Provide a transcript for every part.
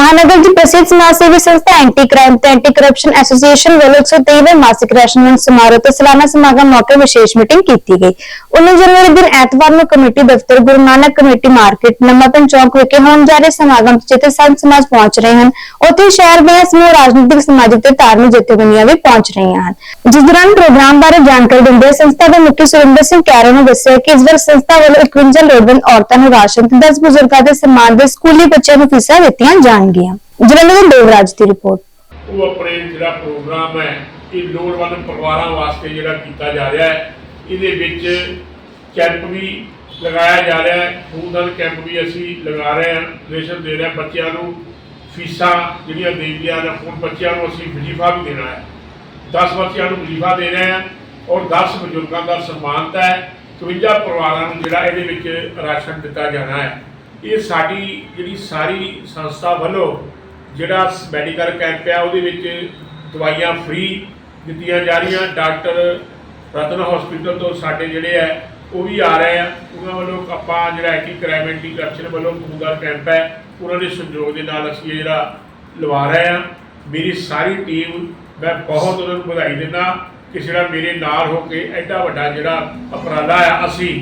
ਮਹਾਨਗਰ ਦੀ ਪ੍ਰਸਿੱਧ ਸਮਾਜ ਸੇਵੀ ਸੰਸਥਾ ਐਂਟੀ ਕ੍ਰਾਈਮ ਤੇ ਐਂਟੀ ਕਰਪਸ਼ਨ ਐਸੋਸੀਏਸ਼ਨ ਵੱਲੋਂ 123ਵੇਂ ਮਾਸਿਕ ਰਾਸ਼ਨਮੰਦ ਸਮਾਰੋਹ ਤੇ ਸਾਲਾਨਾ ਸਮਾਗਮ ਮੌਕੇ ਵਿਸ਼ੇਸ਼ ਮੀਟਿੰਗ ਕੀਤੀ ਗਈ। 19 ਜਨਵਰੀ ਦਿਨ ਐਤਵਾਰ ਨੂੰ ਕਮੇਟੀ ਦਫ਼ਤਰ ਗੁਰੂ ਨਾਨਕ ਕਮੇਟੀ ਮਾਰਕੀਟ ਨਮਾਪਨ ਚੌਕ ਵਿਖੇ ਹੋਣ ਜਾ ਰਹੇ ਸਮਾਗਮ ਜਿੱਥੇ ਸੰਤ ਸਮਾਜ ਪਹੁੰਚ ਰਹੇ ਹਨ, ਉੱਥੇ ਸ਼ਹਿਰ ਦੀਆਂ ਸਮੂਹ ਰਾਜਨੀਤਿਕ ਸਮਾਜਿਕ ਤੇ ਧਾਰਮਿਕ ਜਥੇਬੰਦੀਆਂ ਵੀ ਪਹੁੰਚ ਰਹੀਆਂ ਹਨ। ਜਿਸ ਦੌਰਾਨ ਪ੍ਰੋਗਰਾਮ ਬਾਰੇ ਜਾਣਕਾਰੀ ਦਿੰਦੇ ਸੰਸਥਾ ਦੇ ਮੁਖੀ ਸੁਰਿੰਦਰ ਸਿੰਘ ਕੈਰੋ ਨੇ ਦੱਸਿਆ ਕਿ ਇਸ ਵਾਰ ਸੰਸਥਾ ਵੱਲੋਂ 51 ਲੋੜਵੰਦ ਔਰਤਾਂ ਨੂੰ ਰਾਸ਼ਨ ਤੇ 10 ਬਜ਼ੁਰਗਾਂ ਦੇ ਸਮਾਨ ਦੇ ਸਕੂਲੀ ਬੱਚਿਆਂ ਨੂੰ ਫੀਸਾਂ ਦਿੱਤੀਆਂ ਜਾਣ ਜਾਣਗੀਆਂ ਜਲੰਧਰ ਤੋਂ ਦੇਵਰਾਜ ਦੀ ਰਿਪੋਰਟ ਉਹ ਆਪਣੇ ਜਿਹੜਾ ਪ੍ਰੋਗਰਾਮ ਹੈ, ਇਹ ਲੋੜਵੰਦ ਪਰਿਵਾਰਾਂ ਵਾਸਤੇ ਜਿਹੜਾ ਕੀਤਾ ਜਾ ਰਿਹਾ ਹੈ, ਇਹਦੇ ਵਿੱਚ ਕੈਂਪ ਵੀ ਲਗਾਇਆ ਜਾ ਰਿਹਾ ਹੈ। ਖੂਨਦਾਨ ਕੈਂਪ ਵੀ ਅਸੀਂ ਲਗਾ ਰਹੇ ਹਾਂ ਰੇਸ਼ਨ ਦੇ ਰਹੇ ਬੱਚਿਆਂ ਨੂੰ। ਫੀਸਾਂ ਜਿਹੜੀਆਂ ਦੇਣੀਆਂ ਨੇ ਹੁਣ ਬੱਚਿਆਂ ਨੂੰ ਅਸੀਂ ਵਜ਼ੀਫਾ ਵੀ ਦੇਣਾ ਹੈ। 10 ਬੱਚਿਆਂ ਨੂੰ ਵਜ਼ੀਫਾ ਦੇ ਰਹੇ ਹਾਂ ਔਰ 10 ਬਜ਼ੁਰਗਾਂ ਦਾ ਸਨਮਾਨਤਾ ਹੈ। 53 ਪਰਿਵਾਰਾਂ ਨੂੰ ਜਿਹੜਾ ਇਹਦੇ ਵਿੱਚ ਰਾਸ਼ਨ ਦਿੱਤਾ ਜਾਣਾ ਹੈ। ਇਹ ਸਾਡੀ ਜਿਹੜੀ ਸਾਰੀ ਸੰਸਥਾ ਵੱਲੋਂ ਜਿਹੜਾ ਮੈਡੀਕਲ ਕੈਂਪ ਹੈ ਉਹਦੇ ਵਿੱਚ ਦਵਾਈਆਂ ਫ੍ਰੀ ਦਿੱਤੀਆਂ ਜਾ ਰਹੀਆਂ। ਡਾਕਟਰ ਰਤਨ ਹਸਪੀਟਲ ਤੋਂ ਸਾਡੇ ਜਿਹੜੇ ਹੈ ਉਹ ਵੀ ਆ ਰਹੇ ਆ। ਉਹਨਾਂ ਵੱਲੋਂ ਆਪਾਂ ਜਿਹੜਾ ਕਿ ਕ੍ਰਾਈਮ ਐਂਟੀ ਕਰਪਸ਼ਨ ਵੱਲੋਂ ਖੂਨਦਾਨ ਕੈਂਪ ਹੈ, ਉਹਨਾਂ ਦੇ ਸਹਿਯੋਗ ਦੇ ਨਾਲ ਅਸੀਂ ਇਹ ਜਿਹੜਾ ਲਵਾ ਰਹੇ ਆ। ਮੇਰੀ ਸਾਰੀ ਟੀਮ ਮੈਂ ਬਹੁਤ ਉਹਨਾਂ ਨੂੰ ਵਧਾਈ ਦਿੰਦਾ ਕਿ ਜਿਹੜਾ ਮੇਰੇ ਨਾਲ ਹੋ ਕੇ ਐਡਾ ਵੱਡਾ ਜਿਹੜਾ ਉਪਰਾਲਾ ਆ, ਅਸੀਂ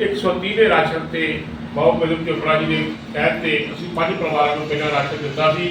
130 ਦੇ ਰਾਸ਼ਨ ਤੇ ਬਾਬੂ ਮਿਲਕ ਚੋਪੜਾ ਜੀ ਦੇ ਕਹਿਣ ਤੇ ਅਸੀਂ ਪੰਜ ਪਰਿਵਾਰਾਂ ਨੂੰ ਪਹਿਲਾਂ ਰਾਸ਼ਨ ਦਿੱਤਾ ਸੀ।